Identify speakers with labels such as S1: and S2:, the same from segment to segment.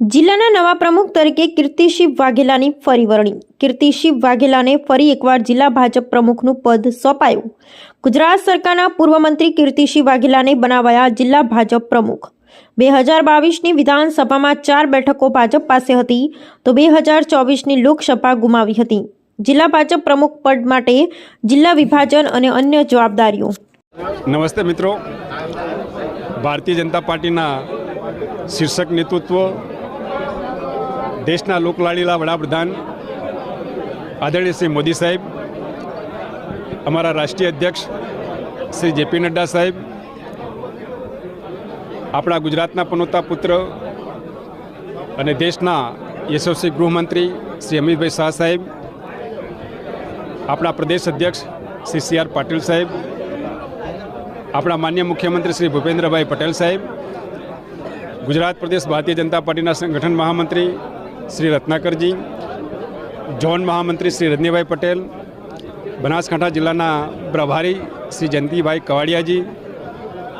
S1: જિલ્લાના નવા પ્રમુખ તરીકે કીર્તિશિવ વાઘેલાની ફરી વરણી. કીર્તિશિવ વાઘેલાને ફરી એકવાર જિલ્લા ભાજપ પ્રમુખનું પદ સોંપાયું. ગુજરાત સરકારના પૂર્વ મંત્રી કીર્તિશિવ વાઘેલાને બનાવાયા જિલ્લા ભાજપ પ્રમુખ. બે હજાર બાવીસની વિધાનસભામાં ચાર બેઠકો ભાજપ પાસે હતી તો બે હજાર ચોવીસની લોકસભા ગુમાવી હતી. જિલ્લા ભાજપ પ્રમુખ પદ માટે જિલ્લા વિભાજન અને અન્ય જવાબદારીઓ.
S2: નમસ્તે મિત્રો. ભારતીય જનતા પાર્ટીના શીર્ષક નેતૃત્વ દેશના લોકલાડીલા વડાપ્રધાન આદરણીય મોદી સાહેબ, અમારા રાષ્ટ્રીય અધ્યક્ષ શ્રી જેપી નડ્ડા સાહેબ, આપણા ગુજરાતના પનોતા પુત્ર અને દેશના યશસ્વી ગૃહમંત્રી શ્રી અમિતભાઈ શાહ સાહેબ, આપણા પ્રદેશ અધ્યક્ષ શ્રી સી આર પાટીલ સાહેબ, આપણા માન્ય મુખ્યમંત્રી શ્રી ભૂપેન્દ્રભાઈ પટેલ સાહેબ, ગુજરાત પ્રદેશ ભારતીય જનતા પાર્ટીના સંગઠન મહામંત્રી શ્રી રત્નાકરજી ઝોન મહામંત્રી શ્રી રજનીભાઈ પટેલ, બનાસકાંઠા જિલ્લાના પ્રભારી શ્રી જયંતિભાઈ કવાડિયાજી,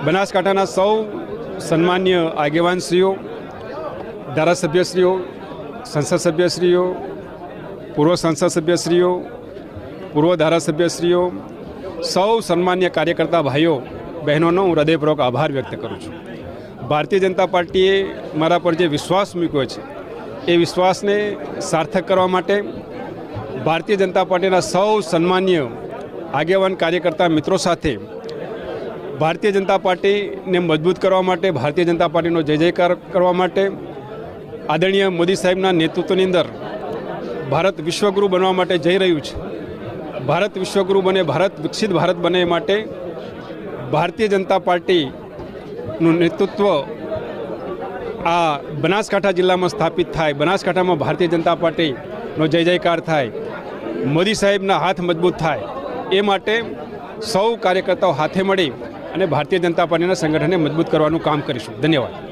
S2: બનાસકાંઠાના સૌ સન્માન્ય આગેવાનશ્રીઓ, ધારાસભ્યશ્રીઓ, સંસદ સભ્યશ્રીઓ, પૂર્વ સંસદ સભ્યશ્રીઓ, પૂર્વ ધારાસભ્યશ્રીઓ, સૌ સન્માન્ય કાર્યકર્તા ભાઈઓ, બહેનોનો હું હૃદયપૂર્વક આભાર વ્યક્ત કરું છું. ભારતીય જનતા પાર્ટીએ મારા પર જે વિશ્વાસ મૂક્યો છે એ વિશ્વાસને સાર્થક કરવા માટે ભારતીય જનતા પાર્ટીના સૌ સન્માન્ય આગેવાન કાર્યકર્તા મિત્રો સાથે ભારતીય જનતા પાર્ટીને મજબૂત કરવા માટે, ભારતીય જનતા પાર્ટીનો જય જયકાર કરવા માટે આદરણીય મોદી સાહેબના નેતૃત્વની અંદર ભારત વિશ્વગુરુ બનવા માટે જઈ રહ્યું છે. ભારત વિશ્વગુરુ બને, ભારત વિકસિત ભારત બને માટે ભારતીય જનતા પાર્ટીનું નેતૃત્વ આ બનાસકાંઠા જિલ્લામાં સ્થાપિત થાય, બનાસકાંઠામાં ભારતીય જનતા પાર્ટીનો જય જયકાર થાય, મોદી સાહેબના હાથ મજબૂત થાય, એ માટે સૌ કાર્યકર્તાઓ હાથે મળી અને ભારતીય જનતા પાર્ટીના સંગઠનને મજબૂત કરવાનું કામ કરીશું. ધન્યવાદ.